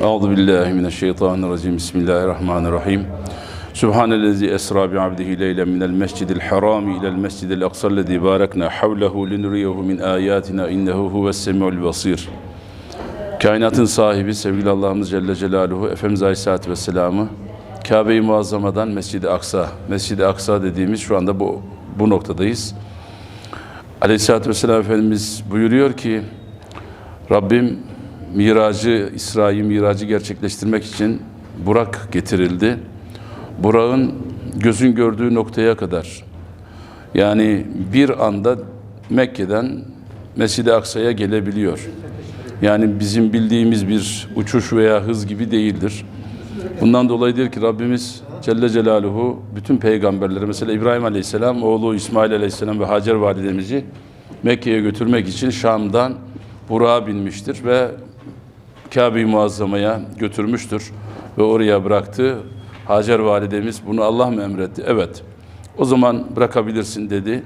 Euzu billahi mineşşeytanirracim. Bismillahirrahmanirrahim. Subhanellezi esra bi abdihi leylen minel mescidil haram ila'l mescidil aksa'llezî barakna havlehu linuriyehu min ayatina innehu huves semiul basir. Kainatın sahibi sevgili Allah'ımız Celle Celaluhu Efendimiz Aleyhisselatü Vesselam'ı Kabe-i Muazzama'dan Mescid-i Aksa, Mescid-i Aksa dediğimiz şu anda bu, bu noktadayız. Aleyhisselatü Vesselam Efendimiz buyuruyor ki Rabbim miracı, İsra'yı miracı gerçekleştirmek için Burak getirildi. Burak'ın gözün gördüğü noktaya kadar yani bir anda Mekke'den Mescid-i Aksa'ya gelebiliyor. Yani bizim bildiğimiz bir uçuş veya hız gibi değildir. Bundan dolayıdır ki Rabbimiz Celle Celaluhu bütün peygamberleri mesela İbrahim Aleyhisselam oğlu İsmail Aleyhisselam ve Hacer validemizi Mekke'ye götürmek için Şam'dan Burak'a binmiştir ve Kabe-i Muazzama'ya götürmüştür ve oraya bıraktı. Hacer validemiz bunu Allah mı emretti? Evet. O zaman bırakabilirsin dedi.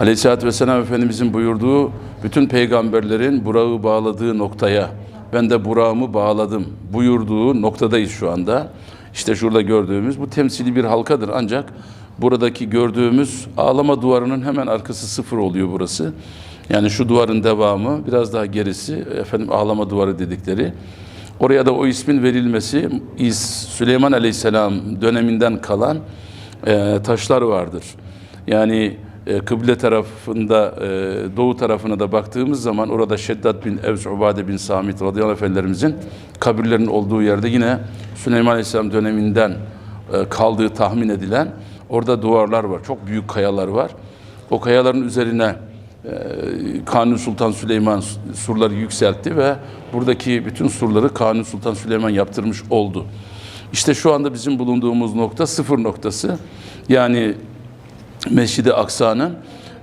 Aleyhisselatü Vesselam Efendimizin buyurduğu bütün peygamberlerin Burak'ı bağladığı noktaya ben de Burak'ımı bağladım buyurduğu noktadayız şu anda. İşte şurada gördüğümüz bu temsili bir halkadır ancak buradaki gördüğümüz ağlama duvarının hemen arkası sıfır oluyor burası. Yani şu duvarın devamı biraz daha gerisi efendim ağlama duvarı dedikleri. Oraya da o ismin verilmesi Süleyman Aleyhisselam döneminden kalan e, taşlar vardır. Yani e, kıble tarafında, e, doğu tarafına da baktığımız zaman orada Şeddat bin Evs Ubade bin Samit radıyallahu efendilerimizin kabirlerinin olduğu yerde yine Süleyman Aleyhisselam döneminden e, kaldığı tahmin edilen orada duvarlar var. Çok büyük kayalar var. O kayaların üzerine Kanuni Sultan Süleyman surları yükseltti ve buradaki bütün surları Kanuni Sultan Süleyman yaptırmış oldu. İşte şu anda bizim bulunduğumuz nokta sıfır noktası. Yani Mescid-i Aksa'nın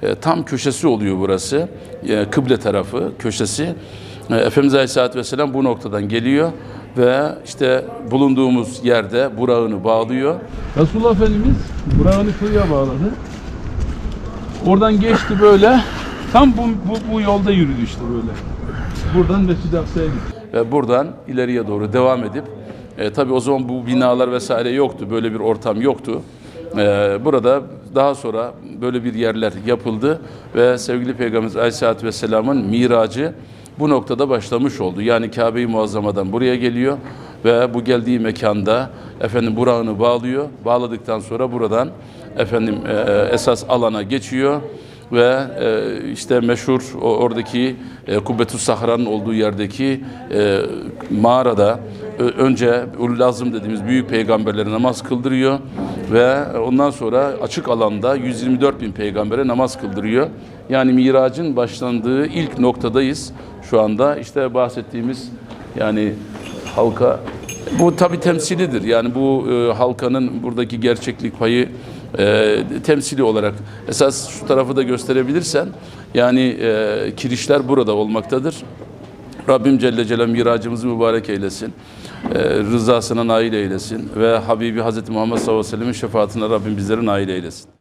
e, tam köşesi oluyor burası. E, kıble tarafı, köşesi. E, Efendimiz Aleyhisselatü Vesselam bu noktadan geliyor ve işte bulunduğumuz yerde Burak'ını bağlıyor. Resulullah Efendimiz Burak'ını kuyuya bağladı. Oradan geçti böyle. Tam bu, bu, bu yolda yürüdü işte böyle. Buradan Mescid-i Aksa'ya gitti. ve buradan ileriye doğru devam edip e, tabi o zaman bu binalar vesaire yoktu böyle bir ortam yoktu E, burada daha sonra böyle bir yerler yapıldı ve sevgili Peygamberimiz Aleyhisselatü Vesselam'ın miracı bu noktada başlamış oldu. Yani Kabe-i Muazzama'dan buraya geliyor ve bu geldiği mekanda efendim Burak'ını bağlıyor. Bağladıktan sonra buradan efendim e, esas alana geçiyor ve e, işte meşhur oradaki e, Kubbetü Sahra'nın olduğu yerdeki e, mağarada ö- önce Ulul Azm dediğimiz büyük peygamberlere namaz kıldırıyor ve ondan sonra açık alanda 124 bin peygambere namaz kıldırıyor. Yani miracın başlandığı ilk noktadayız şu anda. İşte bahsettiğimiz yani halka bu tabi temsilidir. Yani bu e, halkanın buradaki gerçeklik payı e, temsili olarak esas şu tarafı da gösterebilirsen yani e, kirişler burada olmaktadır. Rabbim Celle Celal miracımızı mübarek eylesin. E, rızasına nail eylesin ve Habibi Hazreti Muhammed sallallahu aleyhi ve sellem'in şefaatine Rabbim bizleri nail eylesin.